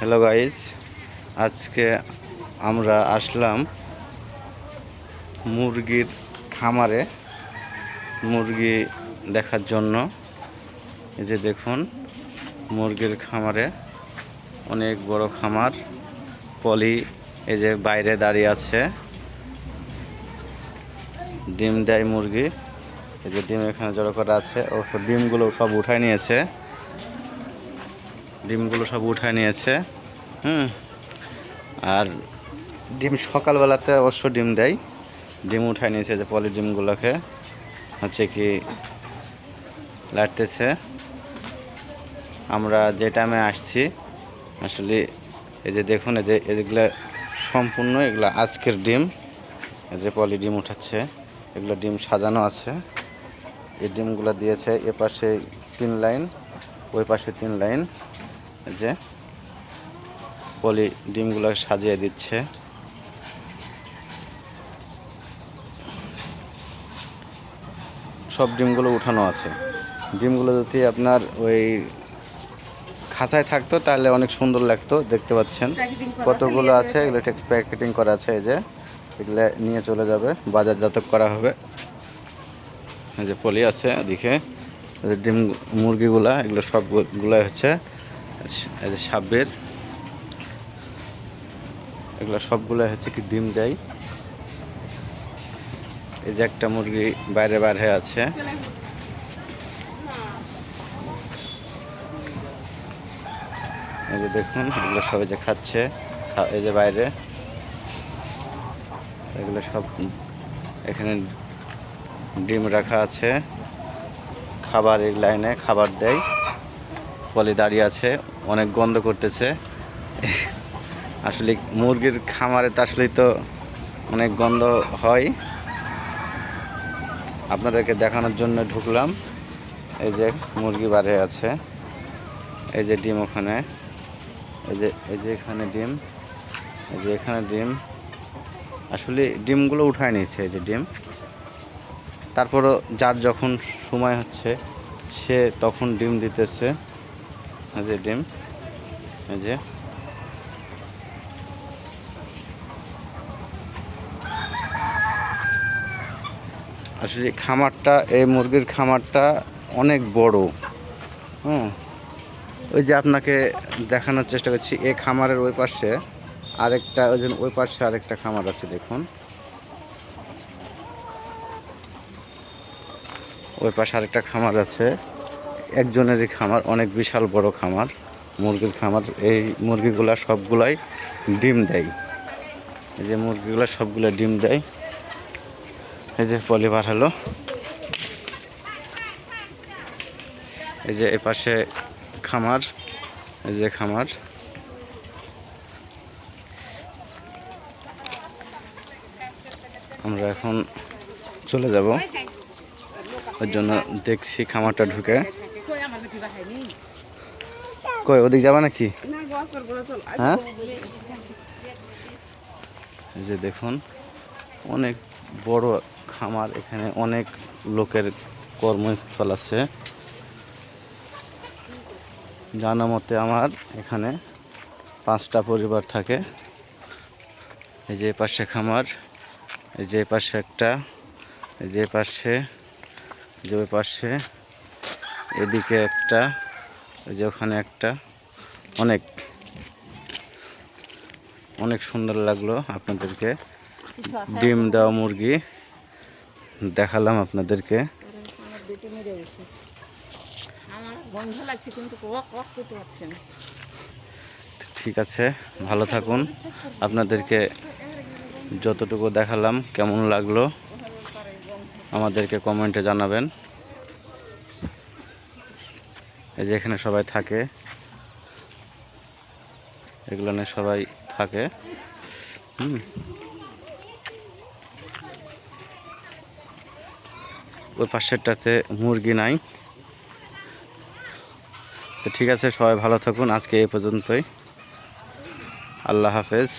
Hello guys আজকে আমরা আসলাম মুরগির খামারে, মুরগি দেখার জন্য। এই যে দেখুন, মুরগির খামারে অনেক বড় খামার। পলি এই যে বাইরে দাঁড়িয়ে আছে। ডিম দেয় মুরগি। এই যে ডিম এখানে জড়ো করা আছে। অবশ্য ডিমগুলো সব উঠায় নিয়েছে। ডিমগুলো সব উঠায় নিয়েছে। হুম। আর ডিম সকালবেলাতে অবশ্য ডিম দেয়। ডিম উঠায় নিয়েছে যে পলি ডিমগুলোকে। হচ্ছে কি লাটতেছে আমরা যে টাইমে আসছি, আসলে এই যে দেখুন, এই যে এগুলো সম্পূর্ণ এগুলো আজকের ডিম, এই যে পলি ডিম উঠাচ্ছে, এগুলো ডিম সাজানো আছে। এই ডিমগুলো দিয়েছে এ পাশে তিন লাইন, ওই পাশে তিন লাইন। যে পলি ডিমগুলো সাজিয়ে দিচ্ছে। সব ডিমগুলো উঠানো আছে। ডিমগুলো যদি আপনার ওই খাঁচায় থাকতো তাহলে অনেক সুন্দর লাগতো দেখতে পাচ্ছেন। কতগুলো আছে এগুলো ঠিক প্যাকেটিং করা আছে এই যে এগুলো নিয়ে চলে যাবে বাজারজাত করা হবে। এই যে পলি আছে ওদিকে ডিম মুরগিগুলা এগুলো সবগুলো হচ্ছে। সাবের এগুলো সবগুলো হচ্ছে কি ডিম দেয়। এই যে একটা মুরগি বাইরে বাইরে আছে। এই যে দেখুন, এগুলো সবাই যে খাচ্ছে এই যে বাইরে। এগুলো সব এখানে ডিম রাখা আছে। খাবার এই লাইনে খাবার দেয়। পলি দাঁড়িয়ে আছে, অনেক গন্ধ করতেছে। আসলে মুরগির খামারে তো আসলেই তো অনেক গন্ধ হয়। আপনাদেরকে দেখানোর জন্য ঢুকলাম। এই যে মুরগি বাড়ে আছে। এই যে ডিম ওখানে। এই যে এই যে এখানে ডিম। এই যে এখানে ডিম। আসলে ডিমগুলো উঠায় নিয়েছে এই যে ডিম। তারপরও যার যখন সময় হচ্ছে, সে তখন ডিম দিতেছে। এই যে ডিম, এই যে। আসলে খামারটা, এই মুরগির খামারটা অনেক বড়, হুম। ওই যে আপনাকে দেখানোর চেষ্টা করছি, এই খামারের ওই পাশে আরেকটা, ওই জন্য ওই পাশে আরেকটা খামার আছে, দেখুন। ওই পাশে আরেকটা খামার আছে। একজনেরই খামার, অনেক বিশাল বড় খামার। মুরগির খামার, এই মুরগিগুলা সবগুলাই ডিম দেয়। এই যে মুরগিগুলা সবগুলো ডিম দেয়। এই যে পলিবার হলো। এই যে এপাশে খামার, এই যে খামার। আমরা এখন চলে যাব। ওর জন্য দেখছি খামারটা ঢুকে। কই ওদিক যাবা নাকি হ্যাঁ এই যে দেখুন অনেক বড় খামার এখানে অনেক লোকের কর্মস্থল আছে জানা মতে আমার এখানে পাঁচটা পরিবার থাকে এই যে পাশে খামার এই যে পাশে একটা এই যে পাশে যে পাশে এদিকে একটা ওই যে ওখানে একটা। অনেক অনেক সুন্দর লাগল আপনাদেরকে। ডিম দেওয়া মুরগি দেখালাম আপনাদেরকে। ঠিক আছে, ভালো থাকুন। আপনাদেরকে যতটুকু দেখালাম কেমন লাগল, আমাদেরকে কমেন্টে জানাবেন। এই যে এখানে সবাই থাকে। এগুলো নিয়ে সবাই থাকে। হুম। ওই পাশেরটাতে মুরগি নাই। তো ঠিক আছে, সবাই ভালো থাকুন। আজকে এই পর্যন্তই। আল্লাহ হাফেজ।